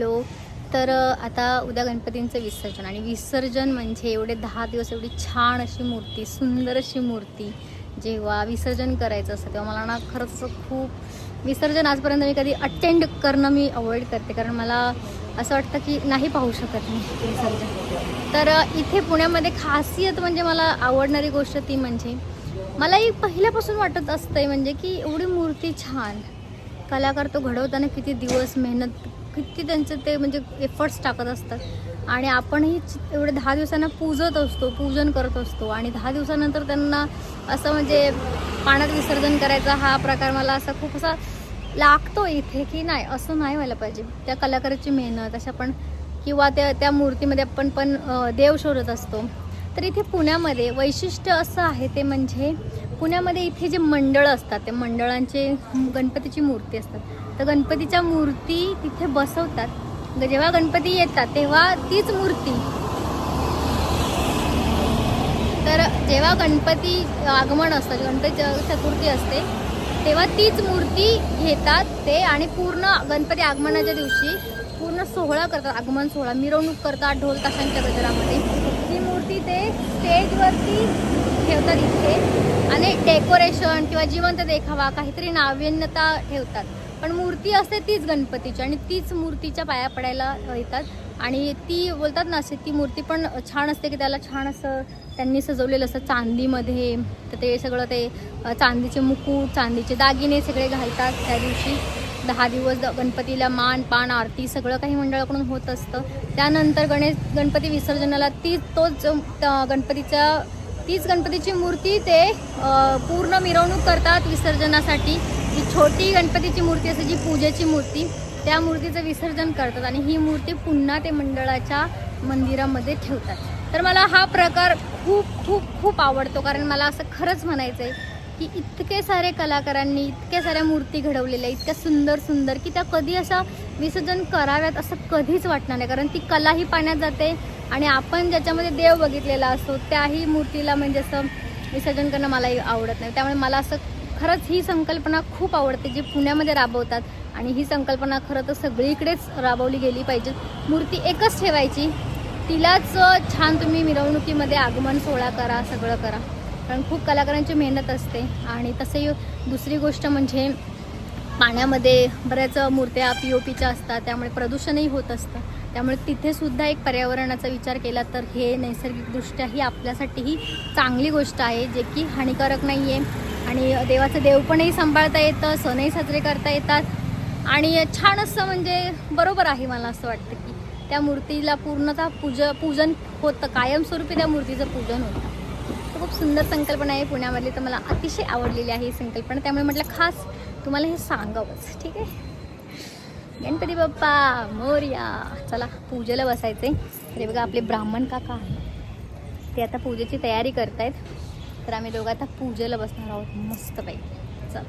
Hello तर आता उद्या गणपतींचं विसर्जन आणि विसर्जन म्हणजे एवढे दहा दिवस एवढी छान अशी मूर्ती सुंदर अशी मूर्ती. जेव्हा विसर्जन करायचं असतं तेव्हा मला ना खरंच खूप विसर्जन आजपर्यंत मी कधी अटेंड करणं मी अवॉइड करते. कारण मला असं वाटतं की नाही पाहू शकत मी विसर्जन. तर इथे पुण्यामध्ये खासियत म्हणजे मला आवडणारी गोष्ट ती म्हणजे मलाही पहिल्यापासून वाटत असतंय म्हणजे की एवढी मूर्ती छान. कलाकार तो घडवताना किती दिवस मेहनत किती त्यांचे ते म्हणजे एफर्ट्स टाकत असतात. आणि आपणही एवढे दहा दिवसांना पूजत असतो पूजन करत असतो. आणि दहा दिवसानंतर त्यांना असं म्हणजे पाण्यात विसर्जन करायचा हा प्रकार मला असा खूप असा लागतो इथे की नाही असं नाही व्हायला पाहिजे. त्या कलाकाराची मेहनत अशा पण किंवा त्या त्या मूर्तीमध्ये आपण पण देव शोधत असतो. तर इथे पुण्यामध्ये वैशिष्ट्य असं आहे ते म्हणजे पुण्यामध्ये इथे जे मंडळं असतात ते मंडळांचे गणपतीची मूर्ती असतात. तर गणपतीच्या मूर्ती तिथे बसवतात. म्हणजे जेव्हा गणपती येतात तेव्हा तीच मूर्ती. तर जेव्हा गणपती आगमन असतं म्हणजे गणपती च- चतुर्थी असते तेव्हा तीच मूर्ती घेतात ते आणि पूर्ण गणपती आगमनाच्या दिवशी पूर्ण सोहळा करतात. आगमन सोहळा मिरवणूक करतात ढोल ताशांच्या गजरामध्ये. ती मूर्ती ते स्टेजवरती ठेवतात इथे. आणि डेकोरेशन किंवा जिवंत देखावा काहीतरी नाविन्यता ठेवतात. पण मूर्ती असते तीच गणपतीची आणि तीच मूर्तीच्या पाया पडायला येतात. आणि ती बोलतात ना असे ती मूर्ती पण छान असते की त्याला छान असं त्यांनी सजवलेलं असतं चांदीमध्ये. तर ते सगळं ते चांदीचे मुकुट चांदीचे दागिने सगळे घालतात त्या दिवशी. दहा दिवस गणपतीला मान पान आरती सगळं काही मंडळाकडून होत असतं. त्यानंतर गणेश गणपती विसर्जनाला ती तोच गणपतीचा गणपतीच्या तीच गणपतीची मूर्ती ते पूर्ण मिरवणूक करतात विसर्जनासाठी. जी छोटी गणपतीची मूर्ती असते जी पूजेची मूर्ती त्या मूर्तीचं विसर्जन करतात आणि ही मूर्ती पुन्हा ते मंडळाच्या मंदिरामध्ये ठेवतात. तर मला हा प्रकार खूप खूप खूप आवडतो कारण मला असं खरंच म्हणायचं आहे की इतके सारे कलाकारांनी इतक्या साऱ्या मूर्ती घडवलेल्या इतक्या सुंदर सुंदर की त्या कधी असं विसर्जन कराव्यात असं कधीच वाटणार नाही कारण ती कलाही पाण्यात जाते आणि आपण ज्याच्यामध्ये देव बघितलेला असतो त्याही मूर्तीला म्हणजे असं विसर्जन करणं मलाही आवडत नाही. त्यामुळे मला असं खरंच ही संकल्पना खूप आवडते जी पुण्यामध्ये राबवतात. आणि ही संकल्पना खरं तर सगळीकडेच राबवली गेली पाहिजे. मूर्ती एकच ठेवायची. तिलाच छान तुम्ही मिरवणुकीमध्ये आगमन सोहळा करा सगळं करा. कारण खूप कलाकारांची मेहनत असते. आणि तसंही दुसरी गोष्ट म्हणजे पाण्यामध्ये बऱ्याच मूर्त्या पी ओ पीच्या असतात. त्यामुळे प्रदूषणही होत असतं. त्यामुळे तिथे सुद्धा एक पर्यावरणाचा विचार केला तर हे नैसर्गिकदृष्ट्या ही आपल्यासाठीही चांगली गोष्ट आहे जे की हानिकारक नाही आहे आणि देवाचं देवपणही सांभाळता येतं सणही साजरे करता येतात. आणि छान असं म्हणजे बरोबर आहे मला असं वाटतं की त्या मूर्तीला पूर्णतः पूज पूजन होतं कायमस्वरूपी त्या मूर्तीचं पूजन होतं. तर खूप सुंदर संकल्पना आहे पुण्यामधली तर मला अतिशय आवडलेली आहे ही संकल्पना. त्यामुळे म्हटलं खास तुम्हाला हे सांगावंच ठीक आहे? गणपती बाप्पा मोर्या. चला पूजेला बसायचे तरी बघा आपले ब्राह्मण काका आहे ते आता पूजेची तयारी करतायत. तर आम्ही दोघं आता पूजेला बसणार आहोत मस्त पाहिजे चला.